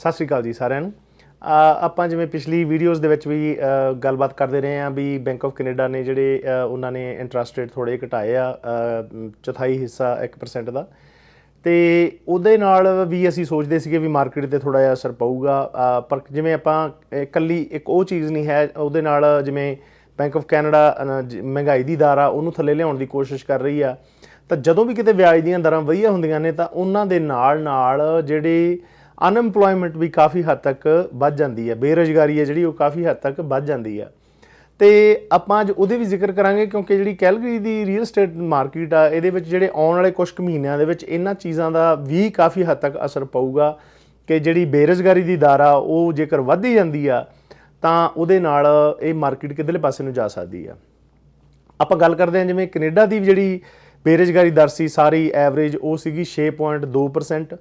ਸਤਿ ਸ਼੍ਰੀ ਅਕਾਲ ਜੀ ਸਾਰਿਆਂ ਨੂੰ। ਆਪਾਂ ਜਿਵੇਂ ਪਿਛਲੀ ਵੀਡੀਓਜ਼ ਦੇ ਵਿੱਚ ਵੀ ਗੱਲਬਾਤ ਕਰਦੇ ਰਹੇ ਹਾਂ ਵੀ ਬੈਂਕ ਆਫ ਕੈਨੇਡਾ ਨੇ ਜਿਹੜੇ ਉਹਨਾਂ ਨੇ ਇੰਟਰਸਟ ਰੇਟ ਥੋੜੇ ਘਟਾਏ ਆ ਚੌਥਾਈ ਹਿੱਸਾ 1% ਦਾ। ਤੇ ਉਹਦੇ ਨਾਲ ਵੀ ਅਸੀਂ ਸੋਚਦੇ ਸੀਗੇ ਵੀ ਮਾਰਕੀਟ ਤੇ ਥੋੜਾ ਜਿਹਾ ਅਸਰ ਪਊਗਾ ਪਰ ਜਿਵੇਂ ਆਪਾਂ ਇਕੱਲੀ ਇੱਕ ਉਹ ਚੀਜ਼ ਨਹੀਂ ਹੈ, ਉਹਦੇ ਨਾਲ ਜਿਵੇਂ ਬੈਂਕ ਆਫ ਕੈਨੇਡਾ ਜ- ਮਹਿੰਗਾਈ ਦੀ ਦਰ ਆ, ਉਹਨੂੰ ਥੱਲੇ ਲਿਆਉਣ ਦੀ ਕੋਸ਼ਿਸ਼ ਕਰ ਰਹੀ ਆ, ਤਾਂ ਜਦੋਂ ਵੀ ਕਿਤੇ ਵਿਆਜ ਦੀਆਂ ਦਰਾਂ ਵਧੀਆ ਹੁੰਦੀਆਂ ਨੇ, ਤਾਂ ਉਹਨਾਂ ਦੇ ਨਾਲ ਨਾਲ ਜਿਹੜੀ ਅਨਐਮਪਲੋਇਮੈਂਟ ਵੀ ਕਾਫੀ ਹੱਦ ਤੱਕ ਵੱਧ ਜਾਂਦੀ ਹੈ, ਬੇਰੁਜ਼ਗਾਰੀ ਹੈ ਜਿਹੜੀ ਉਹ ਕਾਫੀ ਹੱਦ ਤੱਕ ਵੱਧ ਜਾਂਦੀ ਹੈ। ਤੇ ਆਪਾਂ ਅੱਜ ਉਹਦੇ ਵੀ ਜ਼ਿਕਰ ਕਰਾਂਗੇ ਕਿਉਂਕਿ ਜਿਹੜੀ ਕੈਲਗਰੀ ਦੀ ਰੀਅਲ ਏਸਟੇਟ ਮਾਰਕੀਟ ਆ, ਇਹਦੇ ਵਿੱਚ ਜਿਹੜੇ ਆਉਣ ਵਾਲੇ ਕੁਝ ਕੁ ਮਹੀਨਿਆਂ ਦੇ ਵਿੱਚ ਇਹਨਾਂ ਚੀਜ਼ਾਂ ਦਾ ਵੀ ਕਾਫੀ ਹੱਦ ਤੱਕ ਅਸਰ ਪਊਗਾ ਕਿ ਜਿਹੜੀ ਬੇਰੁਜ਼ਗਾਰੀ ਦੀ ਦਰ ਆ ਉਹ ਜੇਕਰ ਵੱਧਦੀ ਜਾਂਦੀ ਆ, ਤਾਂ ਉਹਦੇ ਨਾਲ ਇਹ ਮਾਰਕੀਟ ਕਿਧਰਲੇ ਪਾਸੇ ਨੂੰ ਜਾ ਸਕਦੀ ਆ। ਆਪਾਂ ਗੱਲ ਕਰਦੇ ਹਾਂ ਜਿਵੇਂ ਕੈਨੇਡਾ ਦੀ ਜਿਹੜੀ ਬੇਰੁਜ਼ਗਾਰੀ ਦਰ ਸੀ, ਸਾਰੀ ਐਵਰੇਜ ਉਹ ਸੀਗੀ 6.2%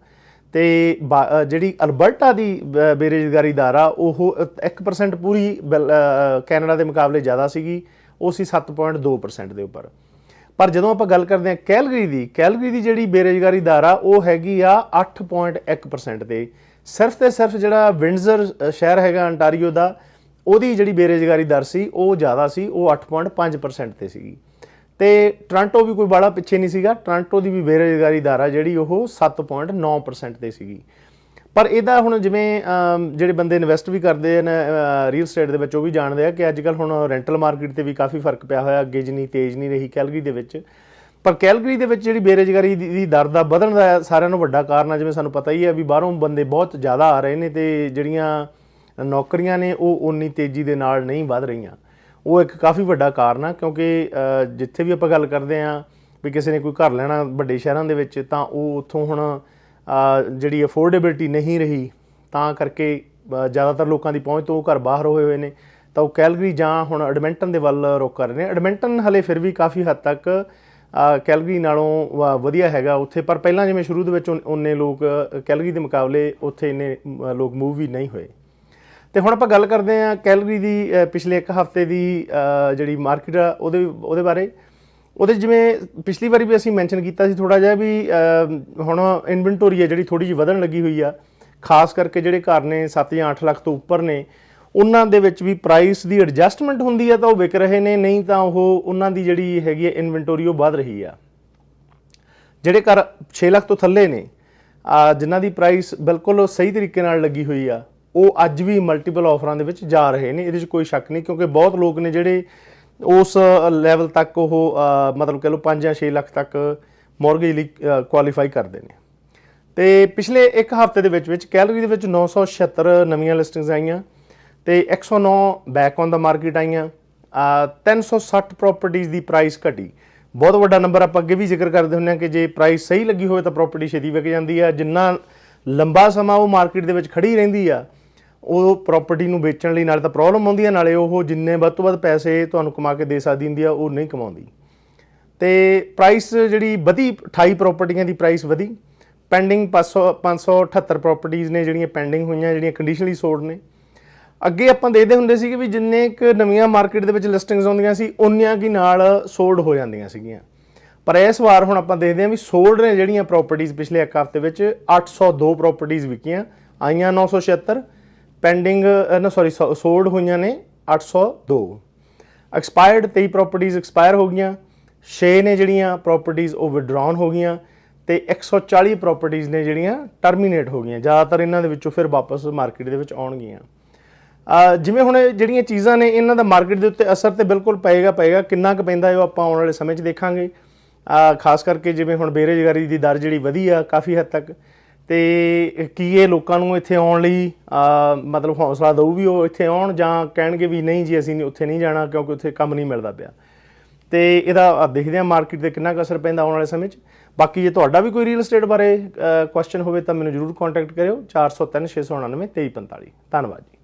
ਤੇ ਬਾ- ਜਿਹੜੀ ਅਲਬਰਟਾ ਦੀ ਬ- ਬੇਰੁਜ਼ਗਾਰੀ ਦਰ ਆ ਉਹ 1% ਪੂਰੀ ਬਲ- ਕੈਨੇਡਾ ਦੇ ਮੁਕਾਬਲੇ ਜ਼ਿਆਦਾ ਸੀਗੀ, ਉਹ ਸੀ 7.2% ਦੇ ਉੱਪਰ। ਪਰ ਜਦੋਂ ਆਪਾਂ ਗੱਲ ਕਰਦੇ ਹਾਂ ਕੈਲਗਰੀ ਦੀ ਕੈਲਗਰੀ ਦੀ ਜਿਹੜੀ ਬੇਰੁਜ਼ਗਾਰੀ ਦਰ ਆ ਉਹ ਹੈਗੀ ਆ 8.1% ਤੇ। ਸਿਰਫ ਤੇ ਸਿਰਫ ਜਿਹੜਾ ਵਿੰਡਜ਼ਰ ਸ਼ਹਿਰ ਹੈਗਾ ਅੰਟਾਰੀਓ ਦਾ, ਉਹਦੀ ਜਿਹੜੀ ਬੇਰੁਜ਼ਗਾਰੀ ਦਰ ਸੀ, ਉਹ ਜ਼ਿਆਦਾ ਸੀ, ਉਹ 8.5% ਤੇ ਸੀਗੀ। ਤੇ ਟੋਰਾਂਟੋ ਵੀ ਕੋਈ ਬੜਾ ਪਿੱਛੇ ਨਹੀਂ ਸੀਗਾ। ਟੋਰਾਂਟੋ ਦੀ ਵੀ ਬੇਰੁਜ਼ਗਾਰੀ ਦਰ ਆ ਜਿਹੜੀ ਉਹ 7.9% ਤੇ ਸੀਗੀ। ਪਰ ਇਹਦਾ ਹੁਣ ਜਿਵੇਂ ਜਿਹੜੇ ਬੰਦੇ ਇਨਵੈਸਟ ਵੀ ਕਰਦੇ ਨੇ ਰੀਅਲ ਸਟੇਟ ਦੇ ਵਿੱਚ, ਉਹ ਵੀ ਜਾਣਦੇ ਆ ਕਿ ਅੱਜ ਕੱਲ ਹੁਣ ਰੈਂਟਲ ਮਾਰਕੀਟ ਤੇ ਵੀ ਕਾਫੀ ਫ਼ਰਕ ਪਿਆ ਹੋਇਆ। ਅੱਗੇ ਜਿੰਨੀ ਤੇਜ਼ ਨਹੀਂ ਰਹੀ ਕੈਲਗਰੀ ਦੇ ਵਿੱਚ। ਪਰ ਕੈਲਗਰੀ ਦੇ ਵਿੱਚ ਜਿਹੜੀ ਬੇਰੁਜ਼ਗਾਰੀ ਦੀ ਦਰ ਦਾ ਵਧਣ ਦਾ ਸਾਰਿਆਂ ਨੂੰ ਵੱਡਾ ਕਾਰਨ ਆ, ਜਿਵੇਂ ਸਾਨੂੰ ਪਤਾ ਹੀ ਹੈ ਵੀ ਬਾਹਰੋਂ ਬੰਦੇ ਬਹੁਤ ਜ਼ਿਆਦਾ ਆ ਰਹੇ ਨੇ ਤੇ ਜਿਹੜੀਆਂ ਨੌਕਰੀਆਂ ਨੇ, ਉਹ ਉਨੀ ਤੇਜ਼ੀ ਦੇ ਨਾਲ ਨਹੀਂ ਵਧ ਰਹੀਆਂ। ਉਹ ਇੱਕ ਕਾਫੀ ਵੱਡਾ ਕਾਰਨ ਆ, ਕਿਉਂਕਿ ਜਿੱਥੇ ਵੀ ਆਪਾਂ ਗੱਲ ਕਰਦੇ ਆ ਵੀ ਕਿਸੇ ਨੇ ਕੋਈ ਘਰ ਲੈਣਾ ਵੱਡੇ ਸ਼ਹਿਰਾਂ ਦੇ ਵਿੱਚ, ਤਾਂ ਉਹ ਉੱਥੋਂ ਹੁਣ ਜਿਹੜੀ ਅਫੋਰਡੇਬਿਲਟੀ ਨਹੀਂ ਰਹੀ, ਤਾਂ ਕਰਕੇ ਜ਼ਿਆਦਾਤਰ ਲੋਕਾਂ ਦੀ ਪਹੁੰਚ ਤੋਂ ਉਹ ਘਰ ਬਾਹਰ ਹੋਏ ਹੋਏ ਨੇ। ਤਾਂ ਉਹ ਕੈਲਗਰੀ ਜਾਂ ਹੁਣ ਐਡਮਿੰਟਨ ਦੇ ਵੱਲ ਰੁਕ ਕਰ ਰਹੇ ਨੇ। ਐਡਮਿੰਟਨ ਹਲੇ ਫਿਰ ਵੀ ਕਾਫੀ ਹੱਦ ਤੱਕ ਕੈਲਗਰੀ ਨਾਲੋਂ ਵਧੀਆ ਹੈਗਾ ਉੱਥੇ, ਪਰ ਪਹਿਲਾਂ ਜਿਵੇਂ ਸ਼ੁਰੂ ਦੇ ਵਿੱਚ ਉਨ- ਉਨੇ ਲੋਕ ਕੈਲਗਰੀ ਦੇ ਮੁਕਾਬਲੇ ਉੱਥੇ ਇੰਨੇ ਲੋਕ ਮੂਵ ਵੀ ਨਹੀਂ ਹੋਏ। ਤੇ ਹੁਣ ਆਪਾਂ ਗੱਲ ਕਰਦੇ ਹਾਂ ਕੈਲਰੀ ਦੀ ਪਿਛਲੇ ਇੱਕ ਹਫ਼ਤੇ ਦੀ ਜਿਹੜੀ ਮਾਰਕੀਟ ਆ, ਉਹਦੇ ਉਹਦੇ ਬਾਰੇ। ਉਹਦੇ 'ਚ ਜਿਵੇਂ ਪਿਛਲੀ ਵਾਰੀ ਵੀ ਅਸੀਂ ਮੈਂਸ਼ਨ ਕੀਤਾ ਸੀ ਥੋੜਾ ਜਿਹਾ ਵੀ ਹੁਣ ਇਨਵੈਂਟੋਰੀ ਹੈ ਜਿਹੜੀ ਥੋੜੀ ਜਿਹੀ ਵਧਣ ਲੱਗੀ ਹੋਈ ਆ, ਖਾਸ ਕਰਕੇ ਜਿਹੜੇ ਘਰ ਨੇ 7 ਜਾਂ 8 ਲੱਖ ਤੋਂ ਉੱਪਰ ਨੇ, ਉਹਨਾਂ ਦੇ ਵਿੱਚ ਵੀ ਪ੍ਰਾਈਸ ਦੀ ਐਡਜਸਟਮੈਂਟ ਹੁੰਦੀ ਆ ਤਾਂ ਉਹ ਵਿਕ ਰਹੇ ਨੇ, ਨਹੀਂ ਤਾਂ ਉਹ ਉਹਨਾਂ ਦੀ ਜਿਹੜੀ ਹੈਗੀ ਹੈ ਇਨਵੈਂਟੋਰੀ ਉਹ ਵਧ ਰਹੀ ਆ। ਜਿਹੜੇ ਘਰ 6 ਲੱਖ ਤੋਂ ਥੱਲੇ ਨੇ ਜਿਨ੍ਹਾਂ ਦੀ ਪ੍ਰਾਈਸ ਬਿਲਕੁਲ ਸਹੀ ਤਰੀਕੇ ਨਾਲ ਲੱਗੀ ਹੋਈ ਆ ਉਹ ਅੱਜ ਵੀ ਮਲਟੀਪਲ ਆਫਰਾਂ ਦੇ ਵਿੱਚ ਜਾ ਰਹੇ ਨੇ ਇਹਦੇ 'ਚ ਕੋਈ ਸ਼ੱਕ ਨਹੀਂ ਕਿਉਂਕਿ ਬਹੁਤ ਲੋਕ ਨੇ ਜਿਹੜੇ ਉਸ ਲੈਵਲ ਤੱਕ ਉਹ ਮਤਲਬ ਕਹ ਲਓ 5 ਜਾਂ 6 ਲੱਖ ਤੱਕ ਮੌਰਗੇਜ ਲਈ ਕੁਆਲੀਫਾਈ ਕਰਦੇ ਨੇ। ਤੇ ਪਿਛਲੇ ਇੱਕ ਹਫ਼ਤੇ ਦੇ ਵਿੱਚ ਵਿੱਚ ਕੈਲਰੀ ਦੇ ਵਿੱਚ 976 ਨਵੀਆਂ ਲਿਸਟਿੰਗਸ ਆਈਆਂ ਤੇ 109 ਬੈਕ ਔਨ ਦਾ ਮਾਰਕੀਟ ਆਈਆਂ ਅ, 360 ਪ੍ਰਾਪਰਟੀਆਂ ਦੀ ਪ੍ਰਾਈਸ ਘਟੀ। ਬਹੁਤ ਵੱਡਾ ਨੰਬਰ ਆਪਾਂ ਅੱਗੇ ਵੀ ਜ਼ਿਕਰ ਕਰਦੇ ਹੁੰਦੇ ਹਾਂ ਕਿ ਜੇ ਪ੍ਰਾਈਸ ਸਹੀ ਲੱਗੀ ਹੋਵੇ ਤਾਂ ਪ੍ਰਾਪਰਟੀ ਛੇਤੀ ਵਿਕ ਜਾਂਦੀ ਆ ਜਿੰਨਾ ਲੰਬਾ ਸਮਾਂ ਉਹ ਮਾਰਕੀਟ ਦੇ ਵਿੱਚ ਖੜੀ ਰਹਿੰਦੀ ਆ ਉਹ ਪ੍ਰਾਪਰਟੀ ਨੂੰ ਵੇਚਣ ਲਈ ਨਾਲੇ ਤਾਂ ਪ੍ਰੋਬਲਮ ਆਉਂਦੀ ਹੈ ਨਾਲੇ ਉਹ ਜਿੰਨੇ ਵੱਧ ਤੋਂ ਵੱਧ ਪੈਸੇ ਤੁਹਾਨੂੰ ਕਮਾ ਕੇ ਦੇ ਸਕਦੀ ਹੁੰਦੀ ਆ, ਉਹ ਨਹੀਂ ਕਮਾਉਂਦੀ। ਤੇ ਪ੍ਰਾਈਸ ਜਿਹੜੀ ਵਧੀ 28 ਪ੍ਰਾਪਰਟੀਆਂ ਦੀ ਪ੍ਰਾਈਸ ਵਧੀ। ਪੈਂਡਿੰਗ 500 578 ਪ੍ਰਾਪਰਟੀਆਂ ਨੇ ਜਿਹੜੀਆਂ ਪੈਂਡਿੰਗ ਹੋਈਆਂ, ਜਿਹੜੀਆਂ ਕੰਡੀਸ਼ਨਲੀ ਸੋਲਡ ਨੇ। ਅੱਗੇ ਆਪਾਂ ਦੇਖਦੇ ਹੁੰਦੇ ਸੀਗੇ ਵੀ ਜਿੰਨੇ ਕ ਨਵੀਆਂ ਮਾਰਕੀਟ ਦੇ ਵਿੱਚ ਲਿਸਟਿੰਗਸ ਆਉਂਦੀਆਂ ਸੀ ਉਨੀਆਂ ਕੀ ਨਾਲ ਸੋਲਡ ਹੋ ਜਾਂਦੀਆਂ ਸੀਗੀਆਂ। ਪਰ ਇਸ ਵਾਰ ਹੁਣ ਆਪਾਂ ਦੇਖਦੇ ਹਾਂ ਵੀ ਸੋਲਡ ਨੇ ਜਿਹੜੀਆਂ ਪ੍ਰਾਪਰਟੀਆਂ ਪਿਛਲੇ ਇੱਕ ਹਫ਼ਤੇ ਵਿੱਚ 802 ਪ੍ਰਾਪਰਟੀਆਂ ਵਿਕੀਆਂ, ਆਈਆਂ 976 ਪੈਂਡਿੰਗ ਨਾ ਸੌਰੀ ਸੋਲਡ ਹੋਈਆਂ ਨੇ 802 ਐਕਸਪਾਇਰਡ 23 ਪ੍ਰਾਪਰਟੀਆਂ ਐਕਸਪਾਇਰ ਹੋ ਗਈਆਂ। 6 ਨੇ ਜਿਹੜੀਆਂ ਪ੍ਰਾਪਰਟੀਆਂ ਉਹ ਵਿਡਰਾਨ ਹੋ ਗਈਆਂ ਤੇ 140 ਪ੍ਰਾਪਰਟੀਆਂ ਨੇ ਜਿਹੜੀਆਂ ਟਰਮੀਨੇਟ ਹੋ ਗਈਆਂ। ਜ਼ਿਆਦਾਤਰ ਇਹਨਾਂ ਦੇ ਵਿੱਚੋਂ ਫਿਰ ਵਾਪਸ ਮਾਰਕੀਟ ਦੇ ਵਿੱਚ ਆਉਣਗੀਆਂ ਜਿਵੇਂ ਹੁਣ ਜਿਹੜੀਆਂ ਚੀਜ਼ਾਂ ਨੇ, ਇਹਨਾਂ ਦਾ ਮਾਰਕੀਟ ਦੇ ਉੱਤੇ ਅਸਰ ਤੇ ਬਿਲਕੁਲ ਪਏਗਾ ਪਏਗਾ। ਕਿੰਨਾ ਕੁ ਪੈਂਦਾ ਉਹ ਆਪਾਂ ਆਉਣ ਵਾਲੇ ਸਮੇਂ 'ਚ ਦੇਖਾਂਗੇ। ਖਾਸ ਕਰਕੇ ਜਿਵੇਂ ਹੁਣ ਬੇਰੁਜ਼ਗਾਰੀ ਦੀ ਦਰ ਜਿਹੜੀ ਵਧੀ ਆ ਕਾਫੀ ਹੱਦ ਤੱਕ ਤੇ ਕੀ ਇਹ ਲੋਕਾਂ ਨੂੰ ਇੱਥੇ ਆਉਣ ਲਈ ਮਤਲਬ ਹੌਸਲਾ ਦਊ ਵੀ ਉਹ ਇੱਥੇ ਆਉਣ ਜਾਂ ਕਹਿਣਗੇ ਵੀ ਨਹੀਂ ਜੀ, ਅਸੀਂ ਉੱਥੇ ਨਹੀਂ ਜਾਣਾ ਕਿਉਂਕਿ ਉੱਥੇ ਕੰਮ ਨਹੀਂ ਮਿਲਦਾ ਪਿਆ। ਤੇ ਇਹਦਾ ਦੇਖਦੇ ਹਾਂ ਮਾਰਕੀਟ ਤੇ ਕਿੰਨਾ ਕੁ ਅਸਰ ਪੈਂਦਾ ਆਉਣ ਵਾਲੇ ਸਮੇਂ 'ਚ। ਬਾਕੀ ਜੇ ਤੁਹਾਡਾ ਵੀ ਕੋਈ ਰੀਅਲ ਏਸਟੇਟ ਬਾਰੇ ਕੁਐਸਚਨ ਹੋਵੇ ਤਾਂ ਮੈਨੂੰ ਜਰੂਰ ਕੰਟੈਕਟ ਕਰਿਓ। 403 699 2345 ਧੰਨਵਾਦ ਜੀ।